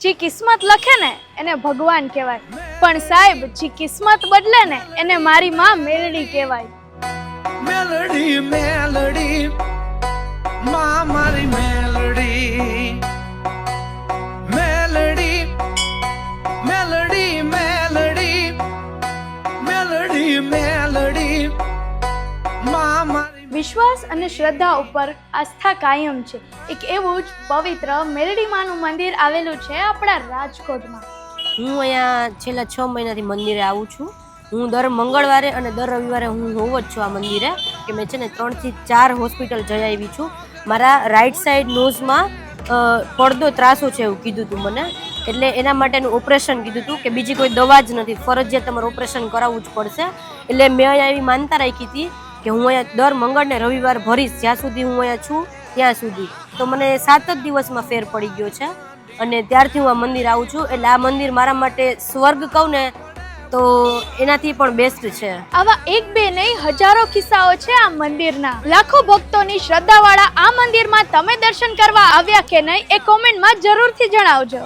જે કિસ્મત લખે ને, એને ભગવાન કહેવાય. પણ સાહેબ, જે કિસ્મત બદલે ને, એને મારી માં મેલડી કહેવાય. મેલડી મેલડી. વિશ્વાસ અને શ્રદ્ધા ઉપર આસ્થા કાયમ છે. એક એવું જ પવિત્ર મેરડીમાનું મંદિર આવેલું છે આપણા રાજકોટમાં. હું અહીંયા છેલ્લા છ મહિનાથી મંદિરે આવું છું. હું દર મંગળવારે અને દર રવિવારે હું હોવ જ છું આ મંદિરે, કે મેં છે ને ત્રણથી ચાર હોસ્પિટલ જઈ આવી છું. મારા રાઈટ સાઈડ નોઝમાં પડદો ત્રાસો છે એવું કીધું હતું મને. એટલે એના માટેનું ઓપરેશન કીધું હતું કે બીજી કોઈ દવા જ નથી. ફરજિયાત તમારે ઓપરેશન કરાવવું જ પડશે. એટલે મેં અહીંયા એવી માનતા રાખી હતી કે હું અહીંયા દર મંગળ ને રવિવાર ભરીશ, જ્યાં સુધી હું અહીંયા છું, ત્યાં સુધી. તો મને સાત જ દિવસમાં ફેર પડી ગયો છે અને ત્યારથી હું આ મંદિર આવું છું. એટલે આ મંદિર મારા માટે સ્વર્ગ કહું ને, તો એનાથી પણ બેસ્ટ છે. આવા એક બે નહીં, હજારો કિસ્સાઓ છે આ મંદિરના. લાખો ભક્તોની શ્રદ્ધાવાળા આ મંદિરમાં તમે દર્શન કરવા આવ્યા કે નહીં, એ કોમેન્ટમાં જરૂરથી જણાવજો.